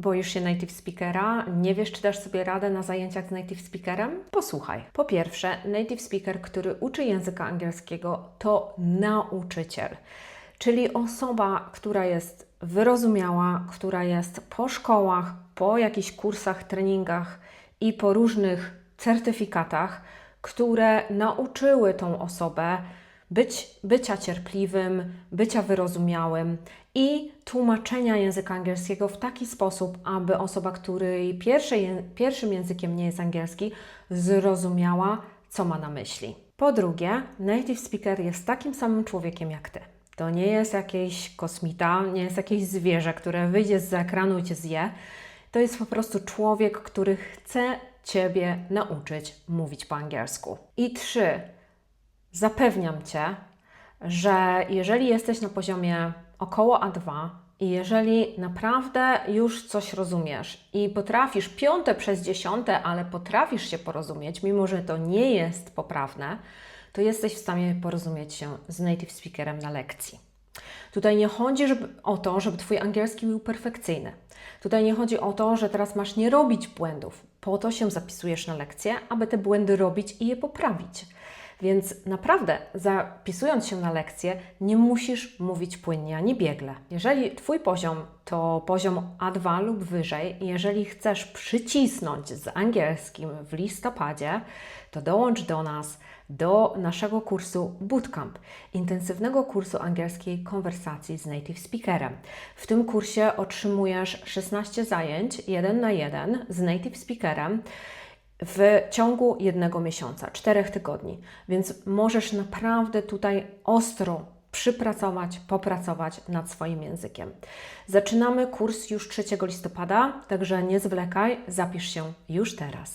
Boisz się native speakera? Nie wiesz, czy dasz sobie radę na zajęciach z native speakerem? Posłuchaj. Po pierwsze, native speaker, który uczy języka angielskiego, to nauczyciel, czyli osoba, która jest wyrozumiała, która jest po szkołach, po jakichś kursach, treningach i po różnych certyfikatach, które nauczyły tą osobę być, bycia cierpliwym, bycia wyrozumiałym i tłumaczenia języka angielskiego w taki sposób, aby osoba, której pierwszy, pierwszym językiem nie jest angielski, zrozumiała, co ma na myśli. Po drugie, native speaker jest takim samym człowiekiem jak ty. To nie jest jakiś kosmita, nie jest jakieś zwierzę, które wyjdzie z ekranu i cię zje. To jest po prostu człowiek, który chce Ciebie nauczyć mówić po angielsku. I trzy, Zapewniam Cię, że jeżeli jesteś na poziomie około A2 i jeżeli naprawdę już coś rozumiesz i potrafisz piąte przez dziesiąte, ale potrafisz się porozumieć, mimo że to nie jest poprawne, to jesteś w stanie porozumieć się z native speakerem na lekcji. Tutaj nie chodzi żeby, o to, żeby Twój angielski był perfekcyjny. Tutaj nie chodzi o to, że teraz masz nie robić błędów. Po to się zapisujesz na lekcje, aby te błędy robić i je poprawić. Więc naprawdę, zapisując się na lekcję, nie musisz mówić płynnie ani biegle. Jeżeli Twój poziom to poziom A2 lub wyżej, jeżeli chcesz przycisnąć z angielskim w listopadzie, to dołącz do nas do naszego kursu Bootcamp, intensywnego kursu angielskiej konwersacji z native speakerem. W tym kursie otrzymujesz 16 zajęć, jeden na jeden z native speakerem w ciągu jednego miesiąca, czterech tygodni. Więc możesz naprawdę tutaj ostro przypracować, popracować nad swoim językiem. Zaczynamy kurs już 3 listopada, także nie zwlekaj, zapisz się już teraz.